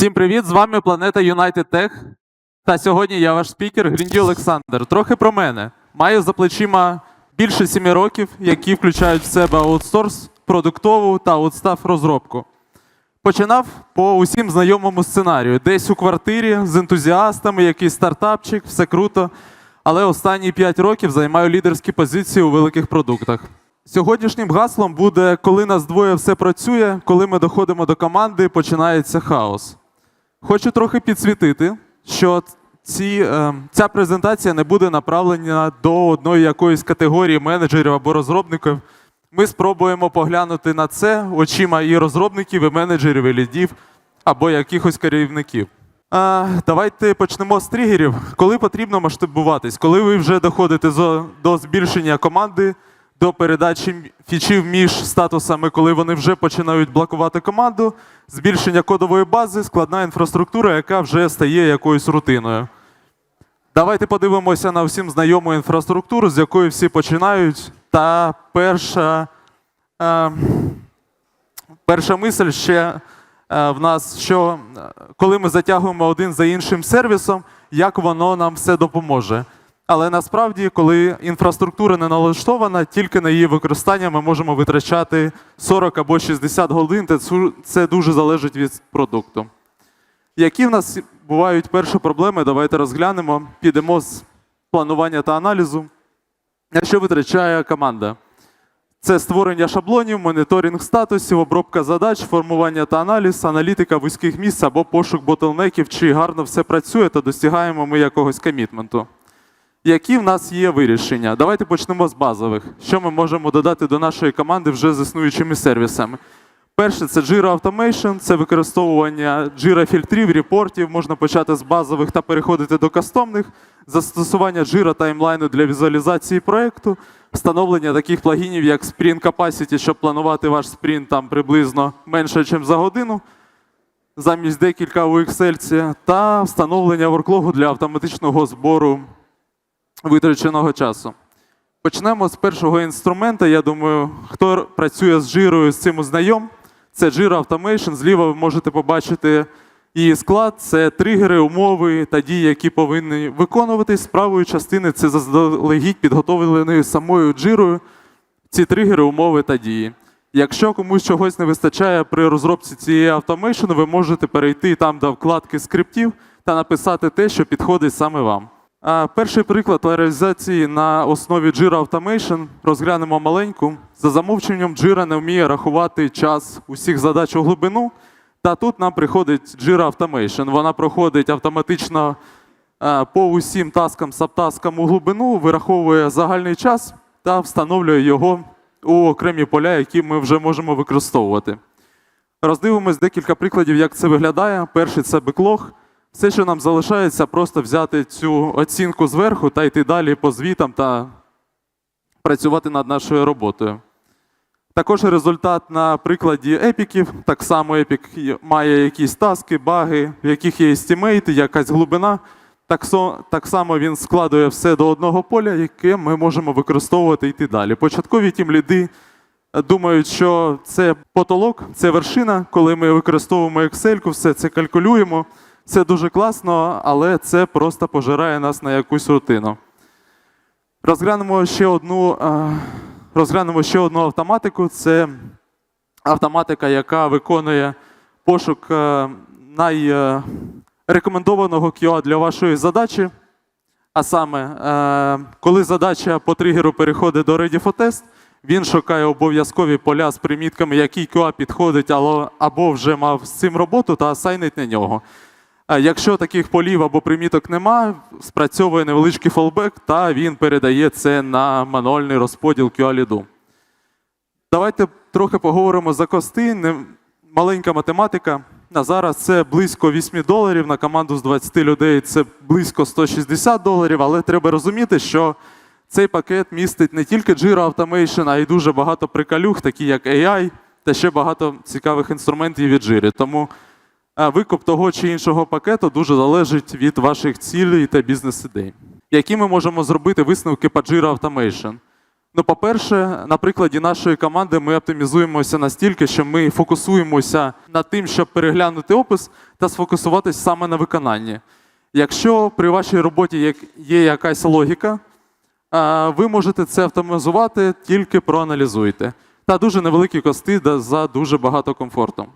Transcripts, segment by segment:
Всім привіт! З вами Планета United Tech. Та сьогодні я ваш спікер Грінді Олександр. Трохи про мене. Маю за плечима більше семи років, які включають в себе аутсорс, продуктову та аутстаф розробку. Починав по усім знайомому сценарію. Десь у квартирі з ентузіастами, якийсь стартапчик, все круто. Але останні 5 років займаю лідерські позиції у великих продуктах. Сьогоднішнім гаслом буде, коли нас двоє все працює, коли ми доходимо до команди, починається хаос. Хочу трохи підсвітити, що ці, е, ця презентація не буде направлена до одної якоїсь категорії менеджерів або розробників. Ми спробуємо поглянути на це очима і розробників, і менеджерів, і лідів або якихось керівників. А, давайте почнемо з тригерів. Коли потрібно масштабуватись, коли ви вже доходите до збільшення команди, до передачі фічів між статусами, коли вони вже починають блокувати команду, збільшення кодової бази, складна інфраструктура, яка вже стає якоюсь рутиною. Давайте подивимося на всім знайому інфраструктуру, з якої всі починають. Та перша, е, перша мисль ще е, в нас, що е, коли ми затягуємо один за іншим сервісом, як воно нам все допоможе. Але насправді, коли інфраструктура не налаштована, тільки на її використання ми можемо витрачати 40 або 60 годин, це дуже залежить від продукту. Які в нас бувають перші проблеми? Давайте розглянемо. Підемо з планування та аналізу. На що витрачає команда? Це створення шаблонів, моніторинг статусів, обробка задач, формування та аналіз, аналітика вузьких місць або пошук ботлнеків, чи гарно все працює та досягаємо ми якогось комітменту. Які в нас є вирішення? Давайте почнемо з базових. Що ми можемо додати до нашої команди вже з існуючими сервісами? Перше це Jira Automation, це використовування Jira фільтрів, репортів. Можна почати з базових та переходити до кастомних, застосування Jira таймлайну для візуалізації проєкту, встановлення таких плагінів, як Sprint Capacity, щоб планувати ваш спринт там приблизно менше, ніж за годину, замість декілька у Excel, та встановлення ворклогу для автоматичного збору витраченого часу. Почнемо з першого інструмента. Я думаю, хто працює з Jira, з цим знайом. Це Jira Automation. Зліва ви можете побачити її склад. Це тригери, умови та дії, які повинні виконуватись. З правої частини це заздалегідь підготовлені самою Jira ці тригери, умови та дії. Якщо комусь чогось не вистачає при розробці цієї автомейшн, ви можете перейти там до вкладки скриптів та написати те, що підходить саме вам. Перший приклад реалізації на основі Jira Automation розглянемо маленьку. За замовченням Jira не вміє рахувати час усіх задач у глибину. Та тут нам приходить Jira Automation. Вона проходить автоматично е, по усім таскам, сабтаскам у глибину, вираховує загальний час та встановлює його у окремі поля, які ми вже можемо використовувати. Роздивимось декілька прикладів, як це виглядає. Перший це беклог. Все, що нам залишається, просто взяти цю оцінку зверху та йти далі по звітам та працювати над нашою роботою. Також результат на прикладі епіків. Так само епік має якісь таски, баги, в яких є estimate, якась глибина. Так, со- так само він складує все до одного поля, яке ми можемо використовувати і йти далі. Початкові тім ліди е, думають, що це потолок, це вершина, коли ми використовуємо Excel, все це калькулюємо. Це дуже класно, але це просто пожирає нас на якусь рутину. Розглянемо ще одну, е, розглянемо ще одну автоматику. Це автоматика, яка виконує пошук е, найрекомендованого QA для вашої задачі. А саме, е, коли задача по тригеру переходить до Ready for Test, він шукає обов'язкові поля з примітками, який QA підходить, або вже мав з цим роботу та асайнить на нього. Якщо таких полів або приміток нема, спрацьовує невеличкий фолбек, та він передає це на мануальний розподіл QA-ліду. Давайте трохи поговоримо за кости. Маленька математика. На зараз це близько 8 доларів. На команду з 20 людей це близько 160 доларів. Але треба розуміти, що цей пакет містить не тільки Jira Automation, а й дуже багато приколюх, такі як AI, та ще багато цікавих інструментів від Jira. Тому викуп того чи іншого пакету дуже залежить від ваших цілей та бізнес-ідей. Які ми можемо зробити висновки по Jira Automation? Ну, по-перше, на прикладі нашої команди ми оптимізуємося настільки, що ми фокусуємося над тим, щоб переглянути опис та сфокусуватись саме на виконанні. Якщо при вашій роботі є- якась логіка, ви можете це автоматизувати, тільки проаналізуйте. Та дуже невеликі кости за дуже багато комфорту.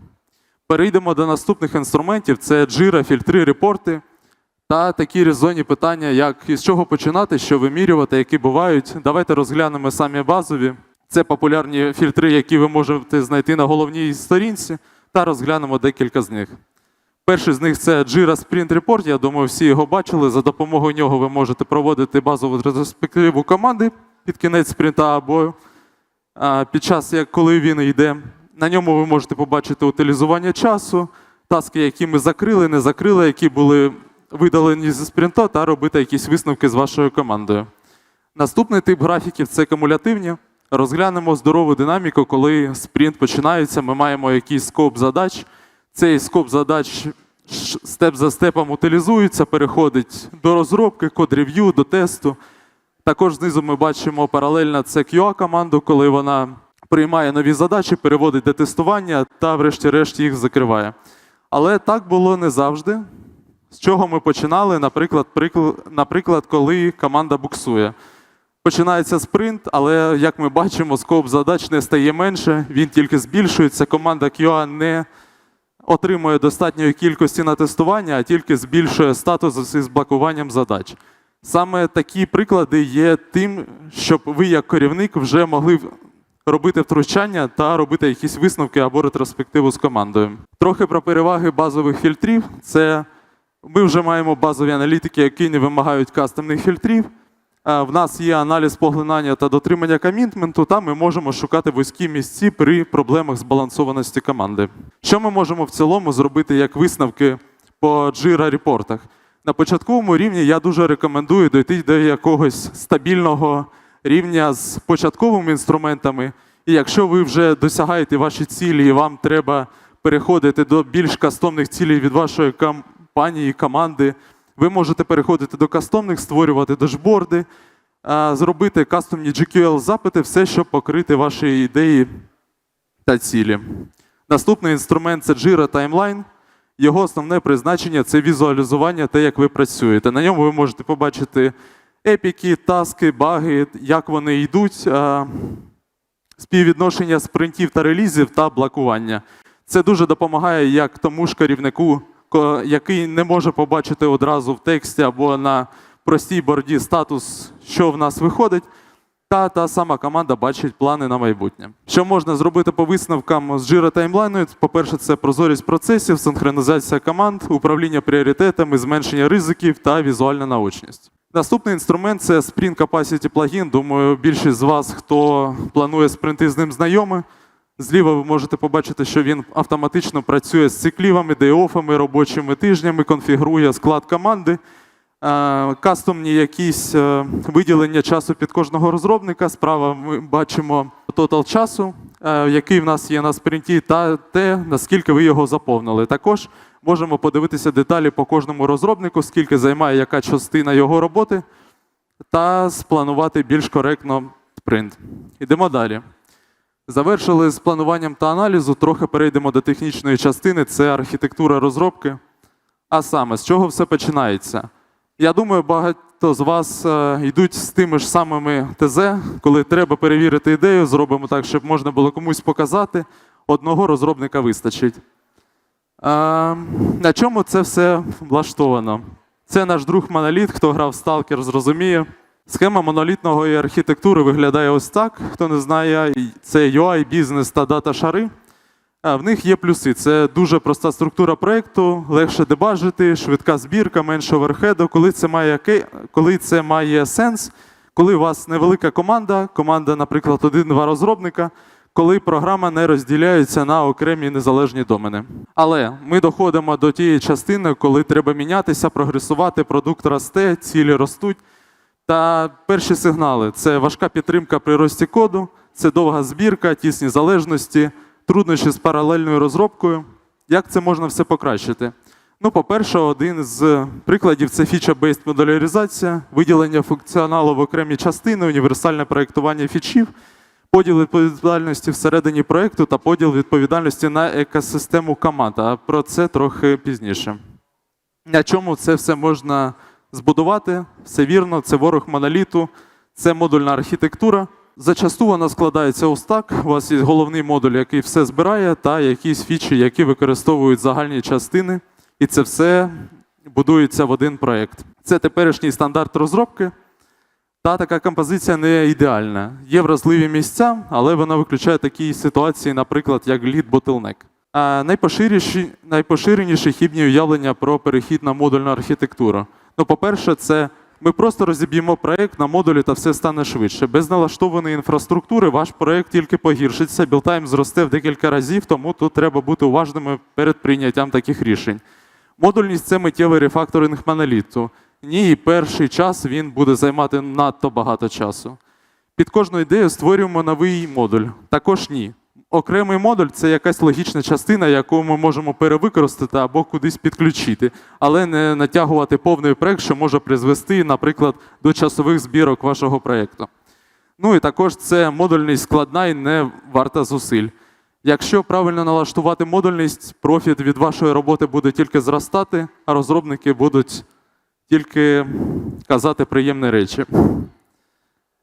Перейдемо до наступних інструментів: це джира, фільтри, репорти та такі резонні питання, як із чого починати, що вимірювати, які бувають. Давайте розглянемо самі базові. Це популярні фільтри, які ви можете знайти на головній сторінці, та розглянемо декілька з них. Перший з них це Jira Sprint Report. Я думаю, всі його бачили. За допомогою нього ви можете проводити базову ретроспективу команди під кінець спринта або під час, коли він йде. На ньому ви можете побачити утилізування часу, таски, які ми закрили, не закрили, які були видалені зі спринта, та робити якісь висновки з вашою командою. Наступний тип графіків це кумулятивні. Розглянемо здорову динаміку, коли спринт починається. Ми маємо якийсь скоп задач. Цей скоп задач степ за степом утилізується, переходить до розробки, код-рев'ю, до тесту. Також знизу ми бачимо паралельно це QA-команду, коли вона приймає нові задачі, переводить до тестування та, врешті-решт, їх закриває. Але так було не завжди. З чого ми починали, наприклад, прикл- наприклад, коли команда буксує. Починається спринт, але як ми бачимо, скоп задач не стає менше, він тільки збільшується. Команда QA не отримує достатньої кількості на тестування, а тільки збільшує статус із блокуванням задач. Саме такі приклади є тим, щоб ви, як керівник, вже могли робити втручання та робити якісь висновки або ретроспективу з командою. Трохи про переваги базових фільтрів. Це ми вже маємо базові аналітики, які не вимагають кастомних фільтрів. Е, В нас є аналіз поглинання та дотримання комітменту, та ми можемо шукати вузькі місці при проблемах збалансованості команди. Що ми можемо в цілому зробити як висновки по Jira репортах? На початковому рівні я дуже рекомендую дойти до якогось стабільного рівня з початковими інструментами. І якщо ви вже досягаєте ваші цілі і вам треба переходити до більш кастомних цілей від вашої компанії, команди, ви можете переходити до кастомних, створювати дашборди, зробити кастомні GQL-запити, все, щоб покрити ваші ідеї та цілі. Наступний інструмент це Jira Timeline. Його основне призначення це візуалізування те, як ви працюєте. На ньому ви можете побачити епіки, таски, баги, як вони йдуть, співвідношення спринтів та релізів та блокування. Це дуже допомагає як тому ж керівнику, який не може побачити одразу в тексті або на простій борді статус, що в нас виходить. Та та сама команда бачить плани на майбутнє. Що можна зробити по висновкам з Jira таймлайну? По-перше, це прозорість процесів, синхронізація команд, управління пріоритетами, зменшення ризиків та візуальна наочність. Наступний інструмент це Sprint Capacity плагін. Думаю, більшість з вас, хто планує спринти з ним знайомі. Зліва ви можете побачити, що він автоматично працює з циклівами, дейофами, робочими тижнями, конфігурує склад команди, кастомні якісь е, виділення часу під кожного розробника. Справа ми бачимо тотал часу, е, який в нас є на спринті, та те, наскільки ви його заповнили. Також можемо подивитися деталі по кожному розробнику, скільки займає яка частина його роботи, та спланувати більш коректно спринт. Ідемо далі. Завершили з плануванням та аналізу. Трохи перейдемо до технічної частини. Це архітектура розробки. А саме, з чого все починається? Я думаю, багато з вас е, йдуть з тими ж самими ТЗ, коли треба перевірити ідею, зробимо так, щоб можна було комусь показати. Одного розробника вистачить. Е, на чому це все влаштовано? Це наш друг моноліт, хто грав в Stalker, зрозуміє. Схема монолітної архітектури виглядає ось так. Хто не знає, це UI, бізнес та дата шари. А, В них є плюси. Це дуже проста структура проєкту, легше дебажити, швидка збірка, менше оверхеду. Коли це має, коли це має сенс, коли у вас невелика команда, команда, наприклад, один-два розробника, коли програма не розділяється на окремі незалежні домени. Але ми доходимо до тієї частини, коли треба мінятися, прогресувати, продукт росте, цілі ростуть. Та перші сигнали це важка підтримка при рості коду, це довга збірка, тісні залежності, труднощі з паралельною розробкою. Як це можна все покращити? Ну, по-перше, один з прикладів це фіча-based модуляризація, виділення функціоналу в окремі частини, універсальне проєктування фічів, поділ відповідальності всередині проєкту та поділ відповідальності на екосистему команд. А про це трохи пізніше. На чому це все можна збудувати? Все вірно, це ворог моноліту, це модульна архітектура. Зачасту вона складається у стак. У вас є головний модуль, який все збирає, та якісь фічі, які використовують загальні частини, і це все будується в один проєкт. Це теперішній стандарт розробки. Та така композиція не ідеальна. Є вразливі місця, але вона виключає такі ситуації, наприклад, як bottleneck. А найпоширіші, найпоширеніші хібні уявлення про перехід на модульну архітектуру. Ну, по-перше, це ми просто розіб'ємо проєкт на модулі та все стане швидше. Без налаштованої інфраструктури ваш проєкт тільки погіршиться, білтайм зросте в декілька разів, тому тут треба бути уважними перед прийняттям таких рішень. Модульність це миттєвий рефакторинг моноліту. Ні, і перший час він буде займати надто багато часу. Під кожну ідею створюємо новий модуль. Також ні. Окремий модуль це якась логічна частина, яку ми можемо перевикористати або кудись підключити, але не натягувати повний проект, що може призвести, наприклад, до часових збірок вашого проєкту. Ну і також це модульність складна і не варта зусиль. Якщо правильно налаштувати модульність, профіт від вашої роботи буде тільки зростати, а розробники будуть тільки казати приємні речі.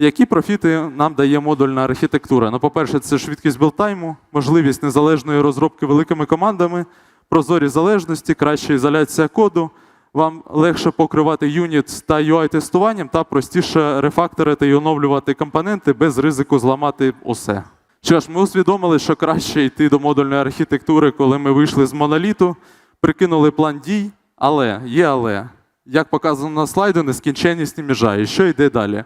Які профіти нам дає модульна архітектура? Ну, по-перше, це швидкість білтайму, можливість незалежної розробки великими командами, прозорі залежності, краща ізоляція коду. Вам легше покривати юніт та UI-тестуванням та простіше рефакторити і оновлювати компоненти без ризику зламати усе. Що ж, ми усвідомили, що краще йти до модульної архітектури, коли ми вийшли з моноліту, прикинули план дій, але є але. Як показано на слайду, нескінченність не міжає. Що йде далі?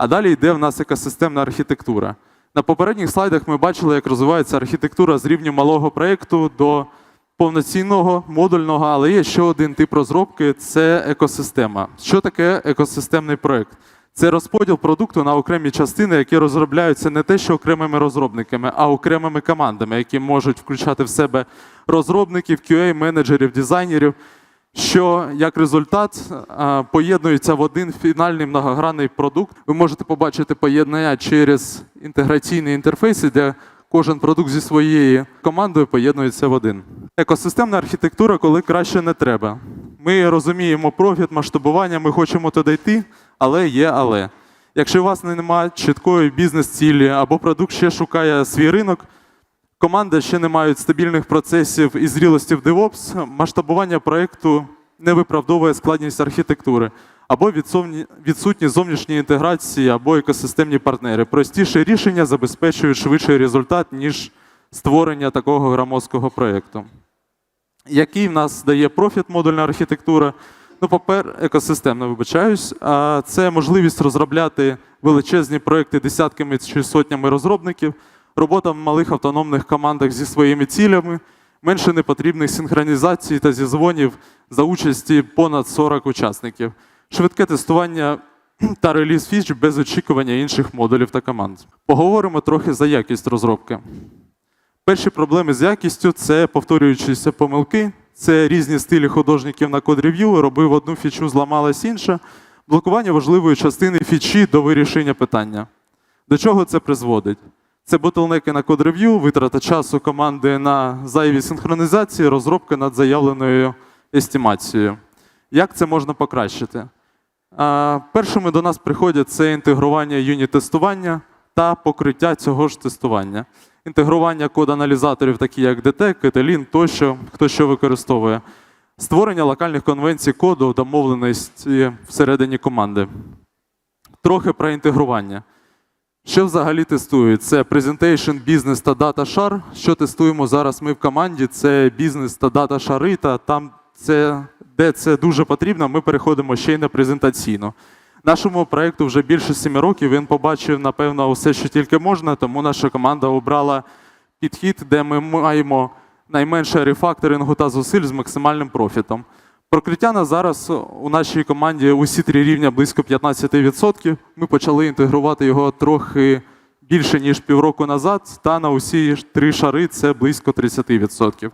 А далі йде в нас екосистемна архітектура. На попередніх слайдах ми бачили, як розвивається архітектура з рівня малого проєкту до повноцінного, модульного, але є ще один тип розробки це екосистема. Що таке екосистемний проєкт? Це розподіл продукту на окремі частини, які розробляються не те, що окремими розробниками, а окремими командами, які можуть включати в себе розробників, QA, менеджерів, дизайнерів що як результат а, поєднується в один фінальний многогранний продукт. Ви можете побачити поєднання через інтеграційні інтерфейси, де кожен продукт зі своєю командою поєднується в один. Екосистемна архітектура, коли краще не треба. Ми розуміємо профіт, масштабування, ми хочемо туди йти, але є але. Якщо у вас немає чіткої бізнес-цілі або продукт ще шукає свій ринок, команда ще не мають стабільних процесів і зрілості в DevOps, масштабування проєкту не виправдовує складність архітектури, або відсутність зовнішньої інтеграції, або екосистемні партнери. Простіше рішення забезпечують швидший результат, ніж створення такого громоздкого проєкту. Який в нас дає профіт модульна архітектура? Ну, попер, екосистемно вибачаюсь. Це можливість розробляти величезні проекти десятками чи сотнями розробників, робота в малих автономних командах зі своїми цілями, менше непотрібних синхронізацій та зізвонів за участі понад 40 учасників, швидке тестування та реліз фіч без очікування інших модулів та команд. Поговоримо трохи за якість розробки. Перші проблеми з якістю це повторюючіся помилки, це різні стилі художників на код-рев'ю, робив одну фічу, зламалась інша, блокування важливої частини фічі до вирішення питання. До чого це призводить? Це ботлнеки на код-рев'ю, витрата часу команди на зайві синхронізації, розробка над заявленою естімацією. Як це можна покращити? Першими до нас приходять це інтегрування юніт-тестування та покриття цього ж тестування. Інтегрування код-аналізаторів, такі як DTEC, Catalin тощо, хто що використовує. Створення локальних конвенцій коду, домовленості всередині команди. Трохи про інтегрування. Що взагалі тестують? Це Presentation, бізнес та дата шар. Що тестуємо зараз ми в команді? Це бізнес та дата шари, та там, це, де це дуже потрібно, ми переходимо ще й на презентаційну. Нашому проєкту вже більше семи років. Він побачив, напевно, усе, що тільки можна, тому наша команда обрала підхід, де ми маємо найменше рефакторингу та зусиль з максимальним профітом. Прокриття на зараз у нашій команді усі три рівня близько 15%. Ми почали інтегрувати його трохи більше, ніж півроку назад, та на усі три шари це близько 30%.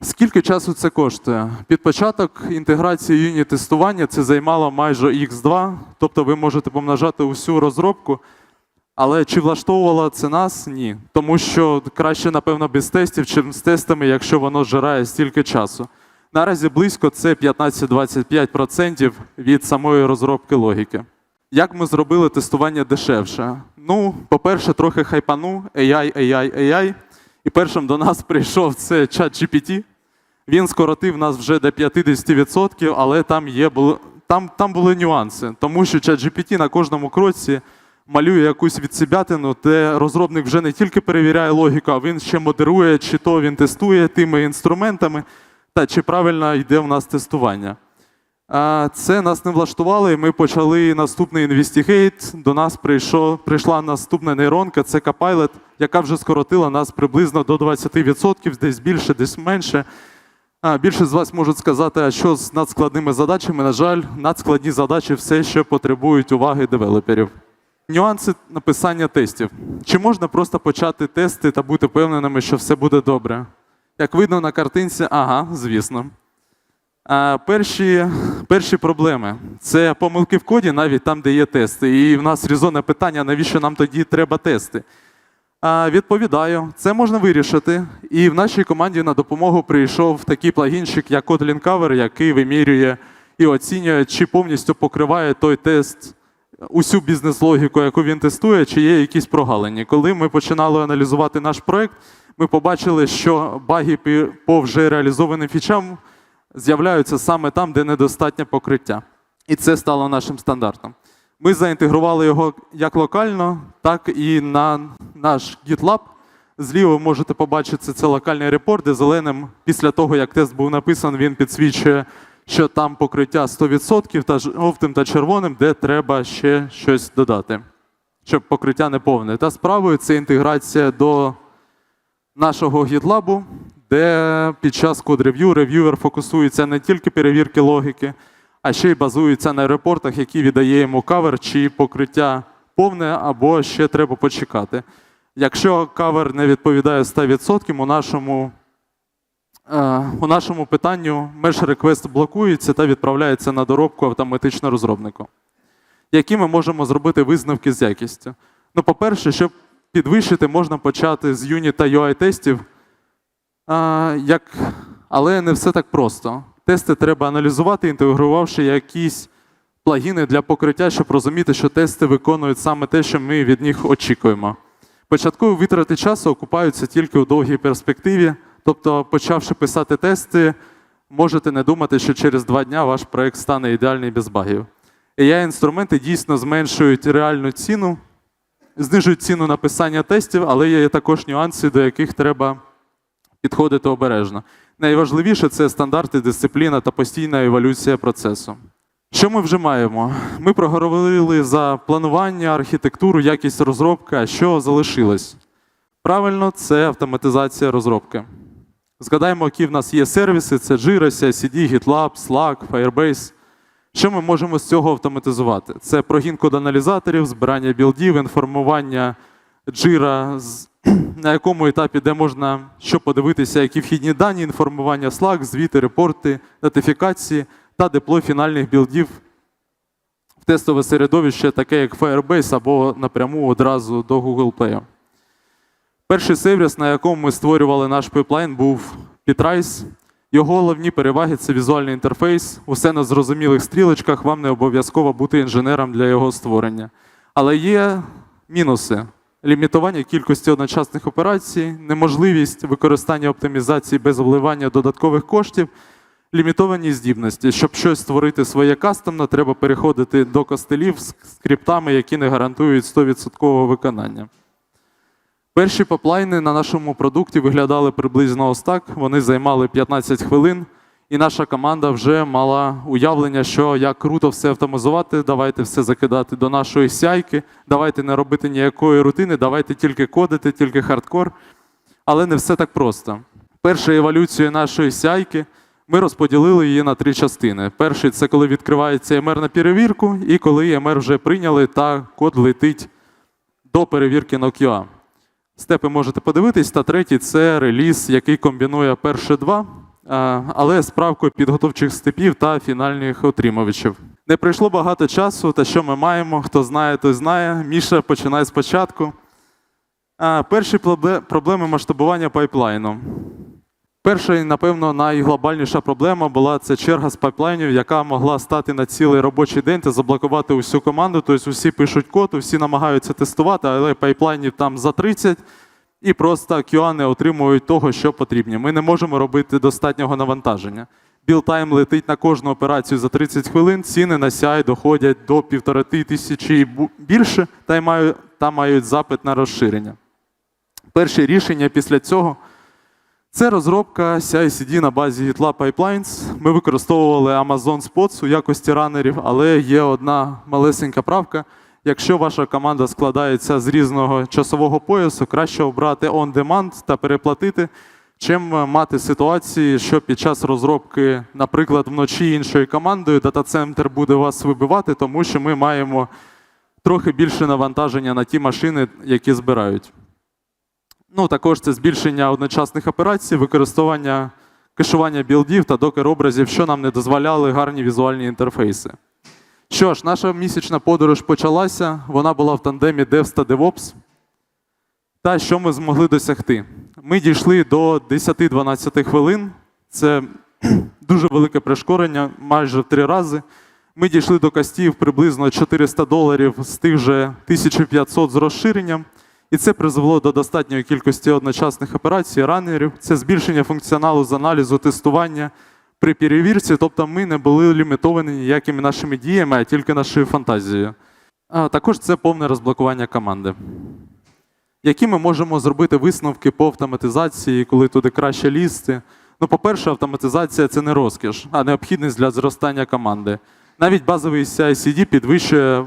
Скільки часу це коштує? Під початок інтеграції юніт тестування це займало майже X2, тобто ви можете помножати усю розробку. Але чи влаштовувало це нас? Ні. Тому що краще, напевно, без тестів, чим з тестами, якщо воно зжирає стільки часу. Наразі близько це 15-25% від самої розробки логіки. Як ми зробили тестування дешевше? Ну, по-перше, трохи хайпану, AI, AI, AI. І першим до нас прийшов це ChatGPT. Він скоротив нас вже до 50%, але там, є, там, там були нюанси, тому що ChatGPT на кожному кроці малює якусь відсібятину, де розробник вже не тільки перевіряє логіку, а він ще модерує, чи то він тестує тими інструментами, та чи правильно йде в нас тестування. Це нас не влаштувало, і ми почали наступний інвестігейт. До нас прийшов, прийшла наступна нейронка, це Copilot, яка вже скоротила нас приблизно до 20%, десь більше, десь менше. Більше з вас можуть сказати, а що з надскладними задачами. На жаль, надскладні задачі все ще потребують уваги девелоперів. Нюанси написання тестів. Чи можна просто почати тести та бути впевненими, що все буде добре? Як видно на картинці, ага, звісно. А, перші, перші проблеми це помилки в коді, навіть там, де є тести. І в нас резонне питання, навіщо нам тоді треба тести? А, відповідаю, це можна вирішити. І в нашій команді на допомогу прийшов такий плагінчик, як Kotlin Cover, який вимірює і оцінює, чи повністю покриває той тест усю бізнес-логіку, яку він тестує, чи є якісь прогалини. Коли ми починали аналізувати наш проект, ми побачили, що баги по вже реалізованим фічам з'являються саме там, де недостатнє покриття. І це стало нашим стандартом. Ми заінтегрували його як локально, так і на наш GitLab. Зліва ви можете побачити це локальний репорт, де зеленим, після того, як тест був написаний, він підсвічує, що там покриття 100%, та жовтим та червоним, де треба ще щось додати, щоб покриття не повне. Та справою це інтеграція до нашого GitLab, де під час код-рев'ю рев'юер фокусується не тільки перевірки логіки, а ще й базується на репортах, які віддає йому кавер, чи покриття повне, або ще треба почекати. Якщо кавер не відповідає 100%, у нашому, у нашому питанню меж реквест блокується та відправляється на доробку автоматично розробнику. Які ми можемо зробити висновки з якістю? Ну, по-перше, щоб підвищити, можна почати з юніт та UI-тестів, як... але не все так просто. Тести треба аналізувати, інтегрувавши якісь плагіни для покриття, щоб розуміти, що тести виконують саме те, що ми від них очікуємо. Початкові витрати часу окупаються тільки у довгій перспективі, тобто, почавши писати тести, можете не думати, що через два дня ваш проект стане ідеальний без багів. AI-інструменти дійсно зменшують реальну ціну, знижують ціну написання тестів, але є також нюанси, до яких треба підходити обережно. Найважливіше це стандарти, дисципліна та постійна еволюція процесу. Що ми вже маємо? Ми проговорили за планування, архітектуру, якість розробки, а що залишилось? Правильно, це автоматизація розробки. Згадаємо, які в нас є сервіси: це Jira, CI/CD, GitLab, Slack, Firebase. Що ми можемо з цього автоматизувати? Це прогін код-аналізаторів, збирання білдів, інформування Jira, на якому етапі, де можна що подивитися, які вхідні дані, інформування Slack, звіти, репорти, нотифікації та деплой фінальних білдів в тестове середовище, таке як Firebase або напряму одразу до Google Play. Перший сервіс, на якому ми створювали наш пайплайн, був Bitrise. Його головні переваги це візуальний інтерфейс, усе на зрозумілих стрілочках, вам не обов'язково бути інженером для його створення. Але є мінуси: лімітування кількості одночасних операцій, неможливість використання оптимізації без вливання додаткових коштів, лімітовані здібності. Щоб щось створити своє кастомно, треба переходити до костелів з скриптами, які не гарантують 100% виконання. Перші поплайни на нашому продукті виглядали приблизно ось так. Вони займали 15 хвилин, і наша команда вже мала уявлення, що як круто все автоматизувати, давайте все закидати до нашої сяйки, давайте не робити ніякої рутини, давайте тільки кодити, тільки хардкор. Але не все так просто. Першу еволюцію нашої сяйки ми розподілили її на три частини. Перший це коли відкривається ЄМР на перевірку, і коли ЄМР вже прийняли та код летить до перевірки на QA. Степи можете подивитись. Та третій це реліз, який комбінує перші два але з правкою підготовчих степів та фінальних отримувачів. Не пройшло багато часу, та що ми маємо? Хто знає, той знає. Міша починає спочатку. Перші проблеми масштабування пайплайну. Перша і, напевно, найглобальніша проблема була це черга з пайплайнів, яка могла стати на цілий робочий день та заблокувати усю команду. Тобто усі пишуть код, усі намагаються тестувати, але пайплайнів там за 30, і просто QA не отримують того, що потрібні. Ми не можемо робити достатнього навантаження. Білтайм летить на кожну операцію за 30 хвилин, ціни на CI доходять до півтори тисячі і більше, та мають, запит на розширення. Перші рішення після цього це розробка CI-CD на базі GitLab Pipelines. Ми використовували Amazon Spots у якості ранерів, але є одна малесенька правка. Якщо ваша команда складається з різного часового поясу, краще обрати on-demand та переплатити, чим мати ситуації, що під час розробки, наприклад, вночі іншою командою дата-центр буде вас вибивати, тому що ми маємо трохи більше навантаження на ті машини, які збирають. Ну, також це збільшення одночасних операцій, використання кешування білдів та докер-образів, що нам не дозволяли гарні візуальні інтерфейси. Що ж, наша місячна подорож почалася, вона була в тандемі Devs та DevOps. Та що ми змогли досягти? Ми дійшли до 10-12 хвилин. Це дуже велике пришкорення, майже в три рази. Ми дійшли до кастів приблизно 400 доларів з тих же 1500 з розширенням. І це призвело до достатньої кількості одночасних операцій, ранерів. Це збільшення функціоналу з аналізу тестування при перевірці. Тобто ми не були лімітовані ніякими нашими діями, а тільки нашою фантазією. А також це повне розблокування команди. Які ми можемо зробити висновки по автоматизації, коли туди краще лізти? Ну, по-перше, автоматизація це не розкіш, а необхідність для зростання команди. Навіть базовий CI-CD підвищує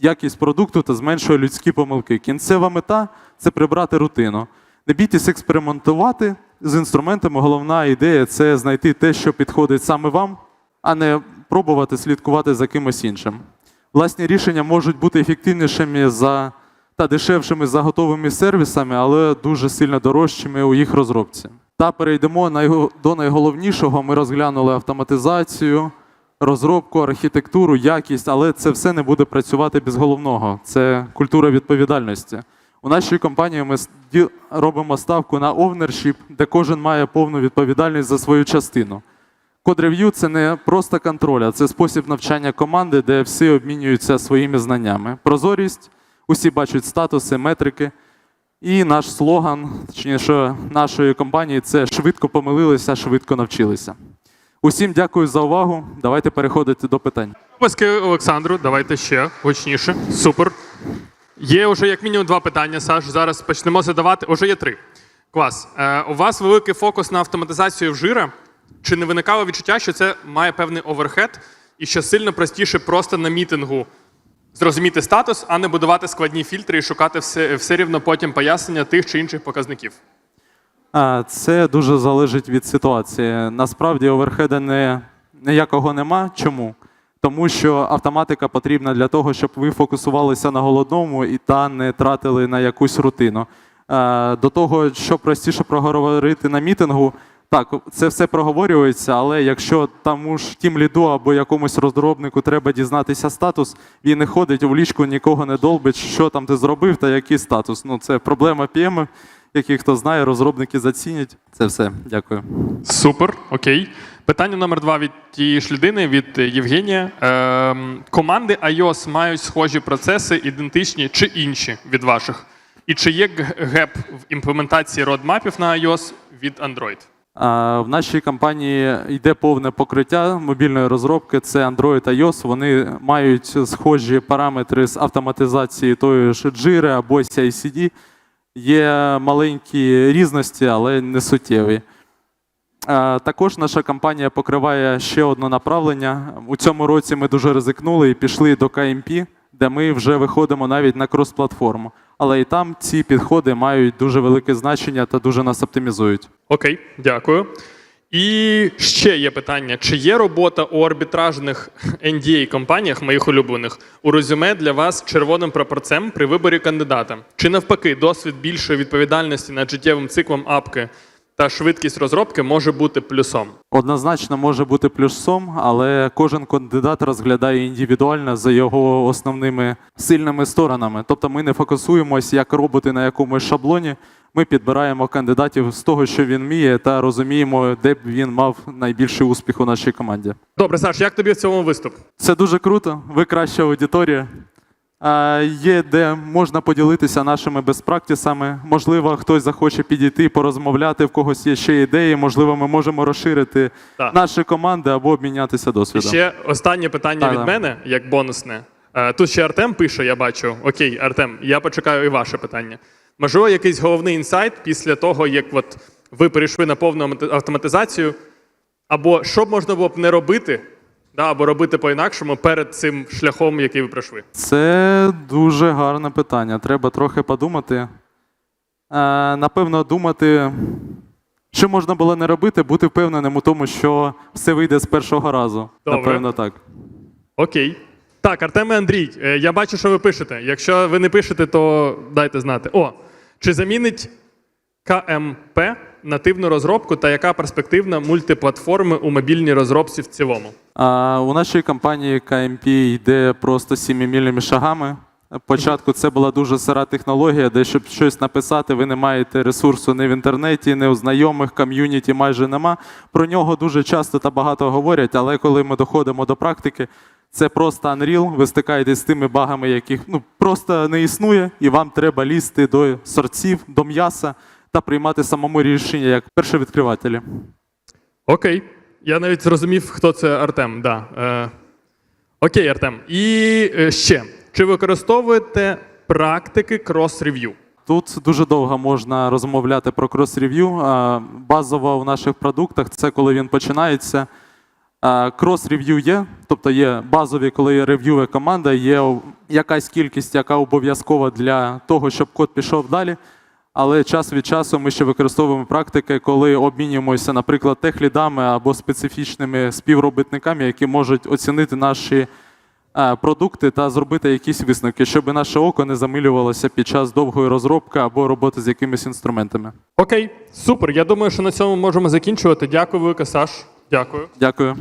якість продукту та зменшує людські помилки. Кінцева мета це прибрати рутину. Не бійтесь експериментувати з інструментами. Головна ідея це знайти те, що підходить саме вам, а не пробувати слідкувати за кимось іншим. Власні рішення можуть бути ефективнішими за та дешевшими за готовими сервісами, але дуже сильно дорожчими у їх розробці. Та перейдемо до найголовнішого. Ми розглянули автоматизацію, розробку, архітектуру, якість, але це все не буде працювати без головного. Це культура відповідальності. У нашій компанії ми робимо ставку на ownership, де кожен має повну відповідальність за свою частину. Код-рев'ю це не просто контроль, а це спосіб навчання команди, де всі обмінюються своїми знаннями. Прозорість, усі бачать статуси, метрики. І наш слоган, точніше, нашої компанії це швидко помилилися, швидко навчилися. Усім дякую за увагу. Давайте переходити до питань. Описки Олександру, давайте ще гучніше. Супер. Є вже як мінімум два питання, Саш. Зараз почнемо задавати. Уже є три. Клас. Е, у вас великий фокус на автоматизацію в жира. Чи не виникало відчуття, що це має певний оверхед, і що сильно простіше просто на мітингу зрозуміти статус, а не будувати складні фільтри і шукати все, все рівно потім пояснення тих чи інших показників? Це дуже залежить від ситуації. Насправді оверхеда не, ніякого нема. Чому? Тому що автоматика потрібна для того, щоб ви фокусувалися на голодному і та не тратили на якусь рутину. До того, що простіше проговорити на мітингу, так, це все проговорюється, але якщо тому ж тім ліду або якомусь розробнику треба дізнатися статус, він не ходить у ліжку, нікого не долбить, що там ти зробив та який статус. Ну, це проблема PM, які хто знає, розробники зацінять. Це все. Дякую. Супер, окей. Питання номер два від тієї ж людини, від е, Євгенія. Ем, команди iOS мають схожі процеси, ідентичні чи інші від ваших? І чи є геп в імплементації родмапів на iOS від Android? А, В нашій компанії йде повне покриття мобільної розробки. Це Android та iOS. Вони мають схожі параметри з автоматизації тої ж Jira або CI-CD. Є маленькі різності, але не суттєві. Також наша компанія покриває ще одне направлення. У цьому році ми дуже ризикнули і пішли до КМП, де ми вже виходимо навіть на крос-платформу. Але і там ці підходи мають дуже велике значення та дуже нас оптимізують. Окей, дякую. І ще є питання: чи є робота у арбітражних NDA компаніях, моїх улюблених, у резюме для вас червоним прапорцем при виборі кандидата? Чи навпаки, досвід більшої відповідальності над життєвим циклом апки та швидкість розробки може бути плюсом. Однозначно може бути плюсом, але кожен кандидат розглядає індивідуально за його основними сильними сторонами. Тобто ми не фокусуємось як роботи на якомусь шаблоні. Ми підбираємо кандидатів з того, що він вміє, та розуміємо, де б він мав найбільший успіх у нашій команді. Добре, Саш, як тобі в цьому виступ? Це дуже круто. Ви краща аудиторія. А, Є де можна поділитися нашими безпрактисами. Можливо, хтось захоче підійти, порозмовляти, в когось є ще ідеї. Можливо, ми можемо розширити Так. наші команди або обмінятися І досвідом. ще останнє питання Так, від так. мене, як бонусне. Е, Тут ще Артем пише, я бачу. Окей, Артем, я почекаю і ваше питання. Можливо, якийсь головний інсайт після того, як от ви перейшли на повну автоматизацію, або що б можна було б не робити, да, або робити по-інакшому перед цим шляхом, який ви пройшли. Це дуже гарне питання. Треба трохи подумати. Е, Напевно, думати, що можна було не робити, бути впевненим у тому, що все вийде з першого разу. Добре. Напевно, так. Окей. Так, Артем і Андрій, е, я бачу, що ви пишете. Якщо ви не пишете, то дайте знати. О, чи замінить КМП нативну розробку та яка перспективна мультиплатформи у мобільній розробці в цілому? А, у нашій компанії KMP йде просто сімімільними шагами. Спочатку це була дуже сира технологія, де щоб щось написати, ви не маєте ресурсу ні в інтернеті, ні у знайомих, ком'юніті майже нема. Про нього дуже часто та багато говорять, але коли ми доходимо до практики, це просто Unreal, ви стикаєтесь з тими багами, яких ну, просто не існує, і вам треба лізти до сорців, до м'яса та приймати самому рішення як першовідкривателі. Окей. Я навіть зрозумів, хто це Артем. Да. Е, окей, Артем. І е, ще. Чи використовуєте практики крос-рев'ю? Тут дуже довго можна розмовляти про крос-рев'ю. Базово в наших продуктах це коли він починається. Крос-рев'ю є, тобто є базові, коли є рев'ює команда, є якась кількість, яка обов'язкова для того, щоб код пішов далі. Але час від часу ми ще використовуємо практики, коли обмінюємося, наприклад, техлідами або специфічними співробітниками, які можуть оцінити наші продукти та зробити якісь висновки, щоб наше око не замилювалося під час довгої розробки або роботи з якимись інструментами. Окей, супер. Я думаю, що на цьому можемо закінчувати. Дякую, Саш. Дякую. Дякую.